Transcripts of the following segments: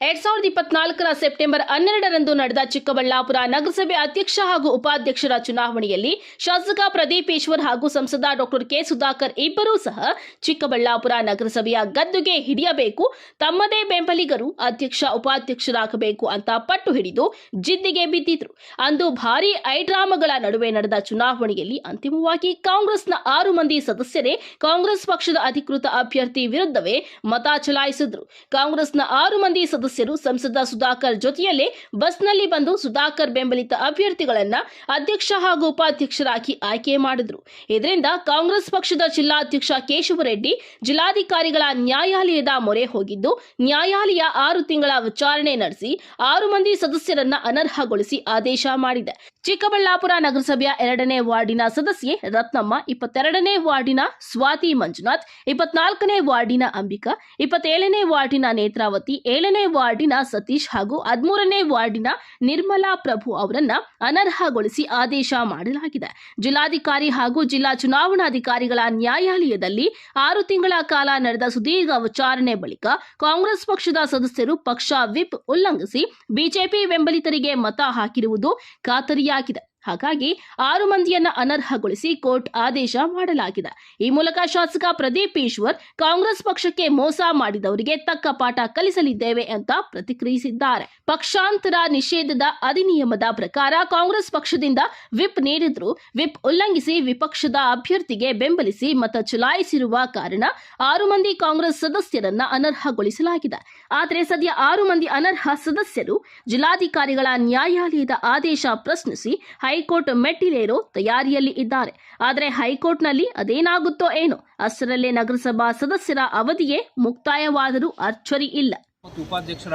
ಎರಡ್ ಸಾವಿರದ ಇಪ್ಪತ್ನಾಲ್ಕರ ಸೆಪ್ಟೆಂಬರ್ ಹನ್ನೆರಡರಂದು ನಡೆದ ಚಿಕ್ಕಬಳ್ಳಾಪುರ ನಗರಸಭೆ ಅಧ್ಯಕ್ಷ ಹಾಗೂ ಉಪಾಧ್ಯಕ್ಷರ ಚುನಾವಣೆಯಲ್ಲಿ ಶಾಸಕ ಪ್ರದೀಪ್ ಈಶ್ವರ್ ಹಾಗೂ ಸಂಸದ ಡಾಕ್ಟರ್ ಕೆ ಸುಧಾಕರ್ ಇಬ್ಬರೂ ಸಹ ಚಿಕ್ಕಬಳ್ಳಾಪುರ ನಗರಸಭೆಯ ಗದ್ದುಗೆ ಹಿಡಿಯಬೇಕು. ತಮ್ಮದೇ ಬೆಂಬಲಿಗರು ಅಧ್ಯಕ್ಷ, ಉಪಾಧ್ಯಕ್ಷರಾಗಬೇಕು ಅಂತ ಪಟ್ಟು ಹಿಡಿದು ಜಿದ್ದಿಗೆ ಬಿದ್ದಿದ್ರು. ಅಂದು ಭಾರೀ ಐಡ್ರಾಮಗಳ ನಡುವೆ ನಡೆದ ಚುನಾವಣೆಯಲ್ಲಿ ಅಂತಿಮವಾಗಿ ಕಾಂಗ್ರೆಸ್ನ ಆರು ಮಂದಿ ಸದಸ್ಯರೇ ಕಾಂಗ್ರೆಸ್ ಪಕ್ಷದ ಅಧಿಕೃತ ಅಭ್ಯರ್ಥಿ ವಿರುದ್ಧವೇ ಮತ ಚಲಾಯಿಸಿದ್ರು. ಕಾಂಗ್ರೆಸ್ನ ಆರು ಮಂದಿ ಸದಸ್ಯರು ಸಂಸದ ಸುಧಾಕರ್ ಜೊತೆಯಲ್ಲೇ ಬಸ್ನಲ್ಲಿ ಬಂದು ಸುಧಾಕರ್ ಬೆಂಬಲಿತ ಅಭ್ಯರ್ಥಿಗಳನ್ನ ಅಧ್ಯಕ್ಷ ಹಾಗೂ ಉಪಾಧ್ಯಕ್ಷರಾಗಿ ಆಯ್ಕೆ ಮಾಡಿದ್ರು. ಇದರಿಂದ ಕಾಂಗ್ರೆಸ್ ಪಕ್ಷದ ಜಿಲ್ಲಾಧ್ಯಕ್ಷ ಕೇಶವರೆಡ್ಡಿ ಜಿಲ್ಲಾಧಿಕಾರಿಗಳ ನ್ಯಾಯಾಲಯದ ಮೊರೆ ಹೋಗಿದ್ದು, ನ್ಯಾಯಾಲಯ ಆರು ತಿಂಗಳ ವಿಚಾರಣೆ ನಡೆಸಿ ಆರು ಮಂದಿ ಸದಸ್ಯರನ್ನ ಅನರ್ಹಗೊಳಿಸಿ ಆದೇಶ ಮಾಡಿದೆ. ಚಿಕ್ಕಬಳ್ಳಾಪುರ ನಗರಸಭೆಯ ಎರಡನೇ ವಾರ್ಡಿನ ಸದಸ್ಯೆ ರತ್ನಮ್ಮ, ಇಪ್ಪತ್ತೆರಡನೇ ವಾರ್ಡಿನ ಸ್ವಾತಿ ಮಂಜುನಾಥ್, ಇಪ್ಪತ್ನಾಲ್ಕನೇ ವಾರ್ಡಿನ ಅಂಬಿಕಾ, ಇಪ್ಪತ್ತೇಳನೇ ವಾರ್ಡಿನ ನೇತ್ರಾವತಿ, ಏಳನೇ ವಾರ್ಡಿನ ಸತೀಶ್ ಹಾಗೂ ಹದಿಮೂರನೇ ವಾರ್ಡಿನ ನಿರ್ಮಲಾ ಪ್ರಭು ಅವರನ್ನ ಅನರ್ಹಗೊಳಿಸಿ ಆದೇಶ ಮಾಡಲಾಗಿದೆ. ಜಿಲ್ಲಾಧಿಕಾರಿ ಹಾಗೂ ಜಿಲ್ಲಾ ಚುನಾವಣಾಧಿಕಾರಿಗಳ ನ್ಯಾಯಾಲಯದಲ್ಲಿ ಆರು ತಿಂಗಳ ಕಾಲ ನಡೆದ ಸುದೀರ್ಘ ವಿಚಾರಣೆ ಬಳಿಕ ಕಾಂಗ್ರೆಸ್ ಪಕ್ಷದ ಸದಸ್ಯರು ಪಕ್ಷ ವಿಪ್ ಉಲ್ಲಂಘಿಸಿ ಬಿಜೆಪಿ ಬೆಂಬಲಿತರಿಗೆ ಮತ ಹಾಕಿರುವುದು ಖಾತರಿಯಾಗಿದೆ. ಹಾಗಾಗಿ ಆರು ಮಂದಿಯನ್ನ ಅನರ್ಹಗೊಳಿಸಿ ಕೋರ್ಟ್ ಆದೇಶ ಮಾಡಲಾಗಿದೆ. ಈ ಮೂಲಕ ಶಾಸಕ ಪ್ರದೀಪ್ ಈಶ್ವರ್ ಕಾಂಗ್ರೆಸ್ ಪಕ್ಷಕ್ಕೆ ಮೋಸ ಮಾಡಿದವರಿಗೆ ತಕ್ಕ ಪಾಠ ಕಲಿಸಲಿದ್ದೇವೆ ಅಂತ ಪ್ರತಿಕ್ರಿಯಿಸಿದ್ದಾರೆ. ಪಕ್ಷಾಂತರ ನಿಷೇಧದ ಅಧಿನಿಯಮದ ಪ್ರಕಾರ ಕಾಂಗ್ರೆಸ್ ಪಕ್ಷದಿಂದ ವಿಪ್ ನೀಡಿದ್ರು ವಿಪ್ ಉಲ್ಲಂಘಿಸಿ ವಿಪಕ್ಷದ ಅಭ್ಯರ್ಥಿಗೆ ಬೆಂಬಲಿಸಿ ಮತ ಚಲಾಯಿಸಿರುವ ಕಾರಣ ಆರು ಮಂದಿ ಕಾಂಗ್ರೆಸ್ ಸದಸ್ಯರನ್ನ ಅನರ್ಹಗೊಳಿಸಲಾಗಿದೆ. ಆದರೆ ಸದ್ಯ ಆರು ಮಂದಿ ಅನರ್ಹ ಸದಸ್ಯರು ಜಿಲ್ಲಾಧಿಕಾರಿಗಳ ನ್ಯಾಯಾಲಯದ ಆದೇಶ ಪ್ರಶ್ನಿಸಿ ಹೈಕೋರ್ಟ್ ಮೆಟ್ಟಿಲೇರೋ ತಯಾರಿಯಲ್ಲಿ ಇದ್ದಾರೆ. ಆದರೆ ಹೈಕೋರ್ಟ್ನಲ್ಲಿ ಅದೇನಾಗುತ್ತೋ ಏನೋ ಅಷ್ಟರಲ್ಲೇ ನಗರಸಭಾ ಸದಸ್ಯರ ಅವಧಿಯೇ ಮುಕ್ತಾಯವಾದರೂ ಅಚ್ಚರಿ ಇಲ್ಲ. ಮತ್ತು ಉಪಾಧ್ಯಕ್ಷರ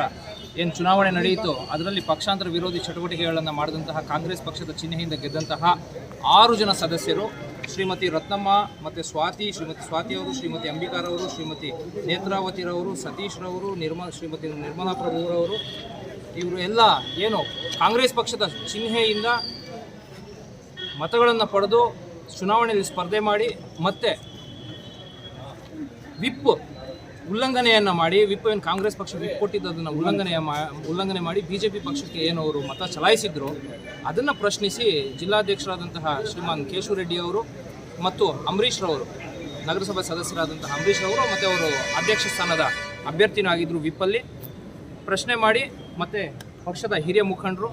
ಏನು ಚುನಾವಣೆ ನಡೆಯಿತು, ಅದರಲ್ಲಿ ಪಕ್ಷಾಂತರ ವಿರೋಧಿ ಚಟುವಟಿಕೆಗಳನ್ನು ಮಾಡಿದಂತಹ ಕಾಂಗ್ರೆಸ್ ಪಕ್ಷದ ಚಿಹ್ನೆಯಿಂದ ಗೆದ್ದಂತಹ ಆರು ಜನ ಸದಸ್ಯರು, ಶ್ರೀಮತಿ ರತ್ನಮ್ಮ ಮತ್ತು ಸ್ವಾತಿ, ಶ್ರೀಮತಿ ಸ್ವಾತಿ ಅವರು, ಶ್ರೀಮತಿ ಅಂಬಿಕಾರವರು ಶ್ರೀಮತಿ ನೇತ್ರಾವತಿರವರು ಸತೀಶ್ರವರು ನಿರ್ಮ, ಶ್ರೀಮತಿ ನಿರ್ಮಲಾ ಪ್ರಭುರವರು ಇವರು ಎಲ್ಲ ಏನು ಕಾಂಗ್ರೆಸ್ ಪಕ್ಷದ ಚಿಹ್ನೆಯಿಂದ ಮತಗಳನ್ನು ಪಡೆದು ಚುನಾವಣೆಯಲ್ಲಿ ಸ್ಪರ್ಧೆ ಮಾಡಿ ಮತ್ತೆ ವಿಪ್ ಉಲ್ಲಂಘನೆಯನ್ನು ಮಾಡಿ, ವಿಪ್ ಏನು ಕಾಂಗ್ರೆಸ್ ಪಕ್ಷ ವಿಪ್ ಕೊಟ್ಟಿದ್ದು ಅದನ್ನು ಉಲ್ಲಂಘನೆ ಉಲ್ಲಂಘನೆ ಮಾಡಿ ಬಿ ಜೆ ಪಿ ಪಕ್ಷಕ್ಕೆ ಏನು ಅವರು ಮತ ಚಲಾಯಿಸಿದ್ರು, ಅದನ್ನು ಪ್ರಶ್ನಿಸಿ ಜಿಲ್ಲಾಧ್ಯಕ್ಷರಾದಂತಹ ಶ್ರೀಮಾನ್ ಕೇಶವರೆಡ್ಡಿ ಅವರು ಮತ್ತು ಅಂಬರೀಷ್ ರವರು, ನಗರಸಭಾ ಸದಸ್ಯರಾದಂತಹ ಅಂಬರೀಷ್ ಅವರು ಮತ್ತು ಅವರು ಅಧ್ಯಕ್ಷ ಸ್ಥಾನದ ಅಭ್ಯರ್ಥಿನೂ ಆಗಿದ್ದರು ವಿಪ್ಪಲ್ಲಿ ಪ್ರಶ್ನೆ ಮಾಡಿ ಮತ್ತು ಪಕ್ಷದ ಹಿರಿಯ ಮುಖಂಡರು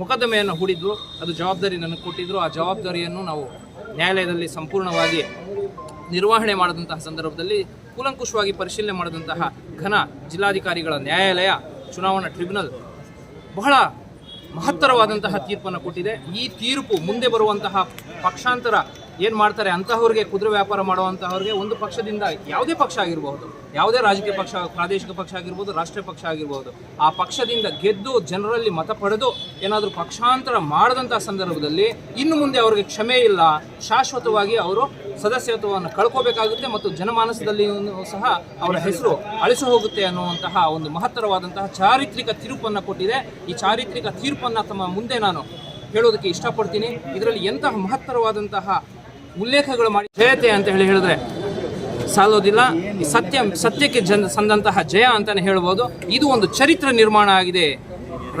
ಮೊಕದ್ದಮೆಯನ್ನು ಹೂಡಿದ್ರು, ಅದು ಜವಾಬ್ದಾರಿ ನನಗೆ ಕೊಟ್ಟಿದ್ರು. ಆ ಜವಾಬ್ದಾರಿಯನ್ನು ನಾವು ನ್ಯಾಯಾಲಯದಲ್ಲಿ ಸಂಪೂರ್ಣವಾಗಿ ನಿರ್ವಹಣೆ ಮಾಡಿದಂತಹ ಸಂದರ್ಭದಲ್ಲಿ ಕೂಲಂಕುಷವಾಗಿ ಪರಿಶೀಲನೆ ಮಾಡಿದಂತಹ ಘನ ಜಿಲ್ಲಾಧಿಕಾರಿಗಳ ನ್ಯಾಯಾಲಯ, ಚುನಾವಣಾ ಟ್ರಿಬ್ಯುನಲ್ ಬಹಳ ಮಹತ್ತರವಾದಂತಹ ತೀರ್ಪನ್ನು ಕೊಟ್ಟಿದೆ. ಈ ತೀರ್ಪು ಮುಂದೆ ಬರುವಂತಹ ಪಕ್ಷಾಂತರ ಏನು ಮಾಡ್ತಾರೆ ಅಂತಹವ್ರಿಗೆ ಕುದುರೆ ವ್ಯಾಪಾರ ಮಾಡುವಂತಹವ್ರಿಗೆ ಒಂದು ಪಕ್ಷದಿಂದ ಯಾವುದೇ ಪಕ್ಷ ಆಗಿರಬಹುದು ಯಾವುದೇ ರಾಜಕೀಯ ಪಕ್ಷ, ಪ್ರಾದೇಶಿಕ ಪಕ್ಷ ಆಗಿರ್ಬೋದು, ರಾಷ್ಟ್ರೀಯ ಪಕ್ಷ ಆಗಿರ್ಬೋದು, ಆ ಪಕ್ಷದಿಂದ ಗೆದ್ದು ಜನರಲ್ಲಿ ಮತ ಪಡೆದು ಏನಾದರೂ ಪಕ್ಷಾಂತರ ಮಾಡದಂತಹ ಸಂದರ್ಭದಲ್ಲಿ ಇನ್ನು ಮುಂದೆ ಅವರಿಗೆ ಕ್ಷಮೆ ಇಲ್ಲ, ಶಾಶ್ವತವಾಗಿ ಅವರು ಸದಸ್ಯತ್ವವನ್ನು ಕಳ್ಕೋಬೇಕಾಗುತ್ತೆ ಮತ್ತು ಜನಮಾನಸದಲ್ಲಿ ಸಹ ಅವರ ಹೆಸರು ಅಳಿಸು ಹೋಗುತ್ತೆ ಅನ್ನುವಂತಹ ಒಂದು ಮಹತ್ತರವಾದಂತಹ ಚಾರಿತ್ರಿಕ ತೀರ್ಪನ್ನು ಕೊಟ್ಟಿದೆ. ಈ ಚಾರಿತ್ರಿಕ ತೀರ್ಪನ್ನು ತಮ್ಮ ಮುಂದೆ ನಾನು ಹೇಳೋದಕ್ಕೆ ಇಷ್ಟಪಡ್ತೀನಿ. ಇದರಲ್ಲಿ ಎಂತಹ ಮಹತ್ತರವಾದಂತಹ ಉಲ್ಲೇಖಗಳು ಮಾಡಿ ಜಯತೆ ಅಂತ ಹೇಳಿ ಹೇಳಿದ್ರೆ ಸಾಲೋದಿಲ್ಲ ಸತ್ಯ, ಸತ್ಯಕ್ಕೆ ಜನ ಸಂದಂತಹ ಜಯ ಅಂತಾನೆ ಹೇಳ್ಬೋದು. ಇದು ಒಂದು ಚರಿತ್ರೆ ನಿರ್ಮಾಣ ಆಗಿದೆ.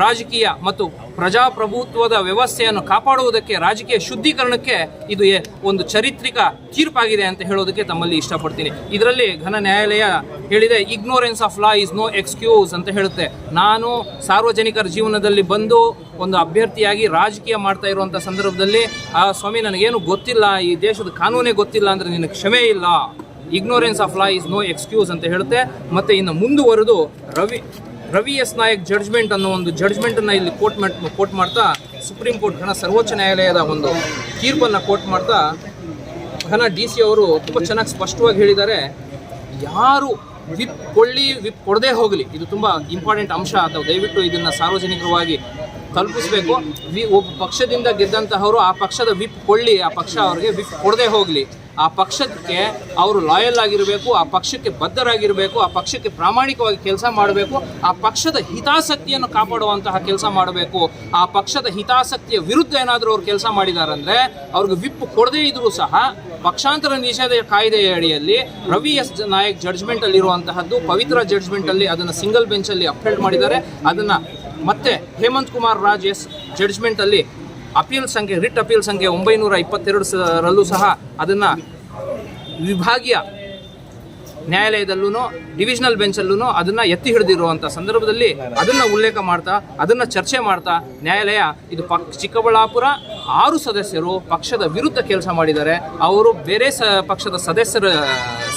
ರಾಜಕೀಯ ಮತ್ತು ಪ್ರಜಾಪ್ರಭುತ್ವದ ವ್ಯವಸ್ಥೆಯನ್ನು ಕಾಪಾಡುವುದಕ್ಕೆ, ರಾಜಕೀಯ ಶುದ್ಧೀಕರಣಕ್ಕೆ ಇದು ಒಂದು ಚರಿತ್ರಿಕ ತೀರ್ಪಾಗಿದೆ ಅಂತ ಹೇಳೋದಕ್ಕೆ ತಮ್ಮಲ್ಲಿ ಇಷ್ಟಪಡ್ತೀನಿ. ಇದರಲ್ಲಿ ಘನ ನ್ಯಾಯಾಲಯ ಹೇಳಿದೆ ignorance of law is no excuse ಅಂತ ಹೇಳುತ್ತೆ. ನಾನು ಸಾರ್ವಜನಿಕರ ಜೀವನದಲ್ಲಿ ಬಂದು ಒಂದು ಅಭ್ಯರ್ಥಿಯಾಗಿ ರಾಜಕೀಯ ಮಾಡ್ತಾ ಇರುವಂಥ ಸಂದರ್ಭದಲ್ಲಿ, ಆ ಸ್ವಾಮಿ ನನಗೇನು ಗೊತ್ತಿಲ್ಲ, ಈ ದೇಶದ ಕಾನೂನೇ ಗೊತ್ತಿಲ್ಲ ಅಂದರೆ ನಿನಗೆ ಕ್ಷಮೆ ಇಲ್ಲ. Ignorance of law is no excuse ಅಂತ ಹೇಳುತ್ತೆ. ಮತ್ತೆ ಇನ್ನು ಮುಂದುವರೆದು ರವಿ ರವಿ ಎಸ್ ನಾಯಕ್ ಜಡ್ಜ್ಮೆಂಟ್ ಅನ್ನೋ ಒಂದು ಜಡ್ಜ್ಮೆಂಟನ್ನು ಇಲ್ಲಿ ಕೋರ್ಟ್ ಕೋರ್ಟ್ ಕೋಟ್ ಮಾಡ್ತಾ ಸುಪ್ರೀಂ ಕೋರ್ಟ್ ಘನ ಸರ್ವೋಚ್ಚ ನ್ಯಾಯಾಲಯದ ಒಂದು ತೀರ್ಪನ್ನು ಕೋಟ್ ಮಾಡ್ತಾ ಘನ ಡಿ ಸಿ ಅವರು ತುಂಬ ಚೆನ್ನಾಗಿ ಸ್ಪಷ್ಟವಾಗಿ ಹೇಳಿದ್ದಾರೆ. ಯಾರು ವಿಪ್ ಕೊಳ್ಳಿ ವಿಪ್ ಕೊಡದೇ ಹೋಗಲಿ, ಇದು ತುಂಬ ಇಂಪಾರ್ಟೆಂಟ್ ಅಂಶ. ಅಥವಾ ದಯವಿಟ್ಟು ಇದನ್ನು ಸಾರ್ವಜನಿಕವಾಗಿ ತಲುಪಿಸಬೇಕು. ವಿ ಒಬ್ಬ ಪಕ್ಷದಿಂದ ಗೆದ್ದಂತಹವರು ಆ ಪಕ್ಷದ ವಿಪ್ ಕೊಳ್ಳಿ ಆ ಪಕ್ಷ ಅವರಿಗೆ ವಿಪ್ ಕೊಡದೇ ಹೋಗಲಿ. ಆ ಪಕ್ಷಕ್ಕೆ ಅವರು ಲಾಯಲ್ ಆಗಿರಬೇಕು, ಆ ಪಕ್ಷಕ್ಕೆ ಬದ್ಧರಾಗಿರಬೇಕು, ಆ ಪಕ್ಷಕ್ಕೆ ಪ್ರಾಮಾಣಿಕವಾಗಿ ಕೆಲಸ ಮಾಡಬೇಕು, ಆ ಪಕ್ಷದ ಹಿತಾಸಕ್ತಿಯನ್ನು ಕಾಪಾಡುವಂತಹ ಕೆಲಸ ಮಾಡಬೇಕು, ಆ ಪಕ್ಷದ ಹಿತಾಸಕ್ತಿಯ ವಿರುದ್ಧ ಏನಾದರೂ ಅವರು ಕೆಲಸ ಮಾಡಿದಾರಂದ್ರೆ ಅವ್ರಿಗೆ ವಿಪ್ ಕೊಡದೇ ಇದ್ರೂ ಸಹ ಪಕ್ಷಾಂತರ ನಿಷೇಧ ಕಾಯ್ದೆಯ ಅಡಿಯಲ್ಲಿ ರವಿ ಎಸ್ ನಾಯಕ್ ಜಡ್ಜ್ಮೆಂಟ್ ಅಲ್ಲಿ ಇರುವಂತಹದ್ದು ಪವಿತ್ರ ಜಡ್ಜ್ಮೆಂಟ್ ಅಲ್ಲಿ ಅದನ್ನ ಸಿಂಗಲ್ ಬೆಂಚ್ ಅಲ್ಲಿ ಅಪ್ಹೆಲ್ಡ್ ಮಾಡಿದ್ದಾರೆ. ಅದನ್ನ ಮತ್ತೆ ಹೇಮಂತ್ ಕುಮಾರ್ ರಾಜ್ ಎಸ್ ಜಡ್ಜ್ಮೆಂಟ್ ಅಲ್ಲಿ ಅಪೀಲ್ ಸಂಖ್ಯೆ ರಿಟ್ ಅಪೀಲ್ ಸಂಖ್ಯೆ ಒಂಬೈನೂರ ಇಪ್ಪತ್ತೆರಡು ರಲ್ಲೂ ಸಹ ಅದನ್ನ ವಿಭಾಗೀಯ ನ್ಯಾಯಾಲಯದಲ್ಲೂ ಡಿವಿಷನಲ್ ಬೆಂಚಲ್ಲೂ ಅದನ್ನ ಎತ್ತಿ ಹಿಡಿದಿರುವಂಥ ಸಂದರ್ಭದಲ್ಲಿ ಅದನ್ನ ಉಲ್ಲೇಖ ಮಾಡ್ತಾ, ಅದನ್ನ ಚರ್ಚೆ ಮಾಡ್ತಾ ನ್ಯಾಯಾಲಯ ಇದು ಚಿಕ್ಕಬಳ್ಳಾಪುರ ಆರು ಸದಸ್ಯರು ಪಕ್ಷದ ವಿರುದ್ಧ ಕೆಲಸ ಮಾಡಿದ್ದಾರೆ. ಅವರು ಬೇರೆ ಪಕ್ಷದ ಸದಸ್ಯರ,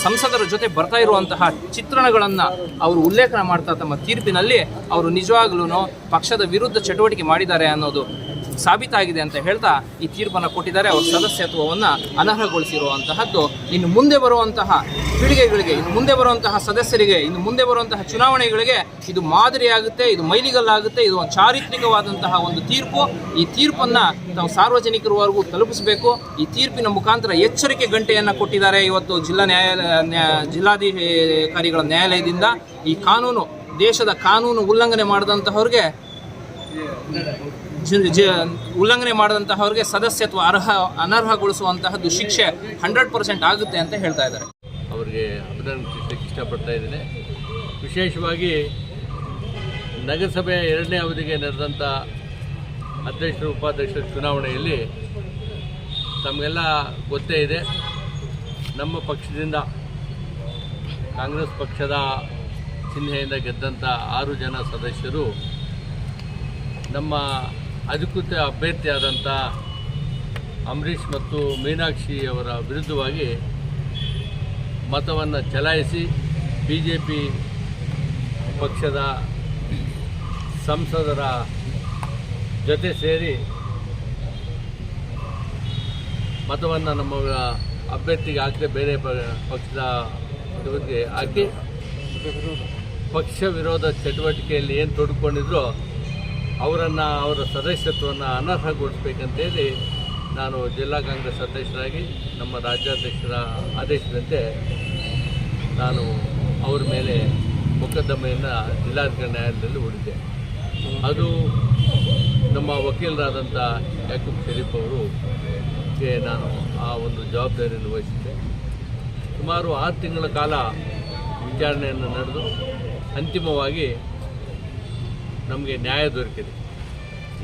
ಸಂಸದರ ಜೊತೆ ಬರ್ತಾ ಇರುವಂತಹ ಚಿತ್ರಣಗಳನ್ನು ಅವರು ಉಲ್ಲೇಖ ಮಾಡ್ತಾ ತಮ್ಮ ತೀರ್ಪಿನಲ್ಲಿ ಅವರು ನಿಜವಾಗ್ಲೂ ಪಕ್ಷದ ವಿರುದ್ಧ ಚಟುವಟಿಕೆ ಮಾಡಿದ್ದಾರೆ ಅನ್ನೋದು ಸಾಬೀತಾಗಿದೆ ಅಂತ ಹೇಳ್ತಾ ಈ ತೀರ್ಪನ್ನು ಕೊಟ್ಟಿದ್ದಾರೆ. ಅವರ ಸದಸ್ಯತ್ವವನ್ನು ಅನರ್ಹಗೊಳಿಸಿರುವಂತಹದ್ದು. ಇನ್ನು ಮುಂದೆ ಬರುವಂತಹ ಪೀಳಿಗೆಗಳಿಗೆ ಇನ್ನು ಮುಂದೆ ಬರುವಂತಹ ಸದಸ್ಯರಿಗೆ, ಇನ್ನು ಮುಂದೆ ಬರುವಂತಹ ಚುನಾವಣೆಗಳಿಗೆ ಇದು ಮಾದರಿಯಾಗುತ್ತೆ, ಇದು ಮೈಲಿಗಲ್ಲಾಗುತ್ತೆ, ಇದು ಒಂದು ಚಾರಿತ್ರಿಕವಾದಂತಹ ಒಂದು ತೀರ್ಪು. ಈ ತೀರ್ಪನ್ನು ತಾವು ಸಾರ್ವಜನಿಕರವರೆಗೂ ತಲುಪಿಸಬೇಕು. ಈ ತೀರ್ಪಿನ ಮುಖಾಂತರ ಎಚ್ಚರಿಕೆ ಗಂಟೆಯನ್ನು ಕೊಟ್ಟಿದ್ದಾರೆ ಇವತ್ತು ಜಿಲ್ಲಾ ನ್ಯಾಯಾಲಯ ನ್ಯಾ- ಜಿಲ್ಲಾಧಿಕಾರಿಗಳ ನ್ಯಾಯಾಲಯದಿಂದ. ಈ ಕಾನೂನು, ದೇಶದ ಕಾನೂನು ಉಲ್ಲಂಘನೆ ಮಾಡಿದಂತಹವ್ರಿಗೆ ಜಿ- ಉಲ್ಲಂಘನೆ ಮಾಡಿದಂತಹವ್ರಿಗೆ ಸದಸ್ಯತ್ವ ಅರ್ಹ ಅನರ್ಹಗೊಳಿಸುವಂತಹದ್ದು ಶಿಕ್ಷೆ ಹಂಡ್ರೆಡ್ ಪರ್ಸೆಂಟ್ ಆಗುತ್ತೆ ಅಂತ ಹೇಳ್ತಾ ಇದ್ದಾರೆ. ಅವರಿಗೆ ಅಭಿನಂದಿಸಲಿಕ್ಕೆ ಇಷ್ಟಪಡ್ತಾ ಇದ್ದೇನೆ. ವಿಶೇಷವಾಗಿ ನಗರಸಭೆಯ ಎರಡನೇ ಅವಧಿಗೆ ನಡೆದಂಥ ಅಧ್ಯಕ್ಷರು, ಉಪಾಧ್ಯಕ್ಷರ ಚುನಾವಣೆಯಲ್ಲಿ ತಮಗೆಲ್ಲ ಗೊತ್ತೇ ಇದೆ. ನಮ್ಮ ಪಕ್ಷದಿಂದ ಕಾಂಗ್ರೆಸ್ ಪಕ್ಷದ ಚಿಹ್ನೆಯಿಂದ ಗೆದ್ದಂಥ ಆರು ಜನ ಸದಸ್ಯರು ನಮ್ಮ ಅಧಿಕೃತ ಅಭ್ಯರ್ಥಿಯಾದಂಥ ಅಂಬರೀಷ್ ಮತ್ತು ಮೀನಾಕ್ಷಿ ಅವರ ವಿರುದ್ಧವಾಗಿ ಮತವನ್ನು ಚಲಾಯಿಸಿ ಬಿ ಜೆ ಪಿ ಪಕ್ಷದ ಸಂಸದರ ಜೊತೆ ಸೇರಿ ಮತವನ್ನು ನಮ್ಮ ಅಭ್ಯರ್ಥಿಗೆ ಹಾಕದೆ, ಬೇರೆ ಪಕ್ಷದ ಹಾಕಿ. ಪಕ್ಷ ವಿರೋಧ ಚಟುವಟಿಕೆಯಲ್ಲಿ ಏನು ತೊಡ್ಕೊಂಡಿದ್ರೋ ಅವರನ್ನು, ಅವರ ಸದಸ್ಯತ್ವವನ್ನು ಅನರ್ಹಗೊಳಿಸ್ಬೇಕಂತೇಳಿ ನಾನು ಜಿಲ್ಲಾ ಕಾಂಗ್ರೆಸ್ ಅಧ್ಯಕ್ಷರಾಗಿ ನಮ್ಮ ರಾಜ್ಯಾಧ್ಯಕ್ಷರ ಆದೇಶದಂತೆ ನಾನು ಅವರ ಮೇಲೆ ಮೊಕದ್ದಮೆಯನ್ನು ಜಿಲ್ಲಾಧಿಕಾರಿ ನ್ಯಾಯಾಲಯದಲ್ಲಿ ಹೂಡಿದ್ದೆ. ಅದು ನಮ್ಮ ವಕೀಲರಾದಂಥ ಯಾಕೂಬ್ ಶರೀಫ್ ಅವರುಗೆ ನಾನು ಆ ಒಂದು ಜವಾಬ್ದಾರಿಯನ್ನು ವಹಿಸಿದ್ದೆ. ಸುಮಾರು ಆರು ತಿಂಗಳ ಕಾಲ ವಿಚಾರಣೆಯನ್ನು ನಡೆದು ಅಂತಿಮವಾಗಿ ನಮಗೆ ನ್ಯಾಯ ದೊರಕಿದೆ.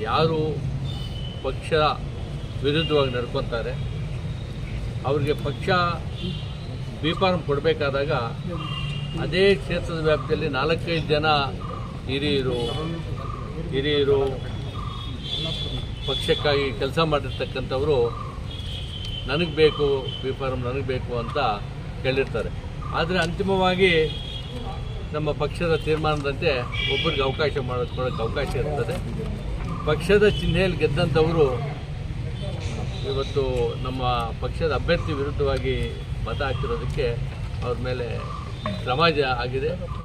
ಯಾರು ಪಕ್ಷ ವಿರುದ್ಧವಾಗಿ ನಡ್ಕೊತಾರೆ, ಅವರಿಗೆ ಪಕ್ಷ ಬಿ ಫಾರ್ಮ್ ಕೊಡಬೇಕಾದಾಗ ಅದೇ ಕ್ಷೇತ್ರದ ವ್ಯಾಪ್ತಿಯಲ್ಲಿ ನಾಲ್ಕೈದು ಜನ ಹಿರಿಯರು ಹಿರಿಯರು ಪಕ್ಷಕ್ಕಾಗಿ ಕೆಲಸ ಮಾಡಿರ್ತಕ್ಕಂಥವರು ನನಗೆ ಬೇಕು ಬಿ ಫಾರ್ಮ್ ನನಗೆ ಬೇಕು ಅಂತ ಕೇಳಿರ್ತಾರೆ. ಆದರೆ ಅಂತಿಮವಾಗಿ ನಮ್ಮ ಪಕ್ಷದ ತೀರ್ಮಾನದಂತೆ ಒಬ್ಬರಿಗೆ ಅವಕಾಶ ಮಾಡಿಕೊಡೋಕ್ಕೆ ಅವಕಾಶ ಇರ್ತದೆ. ಪಕ್ಷದ ಚಿಹ್ನೆಯಲ್ಲಿ ಗೆದ್ದಂಥವರು ಇವತ್ತು ನಮ್ಮ ಪಕ್ಷದ ಅಭ್ಯರ್ಥಿ ವಿರುದ್ಧವಾಗಿ ಮತ ಹಾಕಿರೋದಕ್ಕೆ ಅವ್ರ ಮೇಲೆ ಸಮಾಜ ಆಗಿದೆ.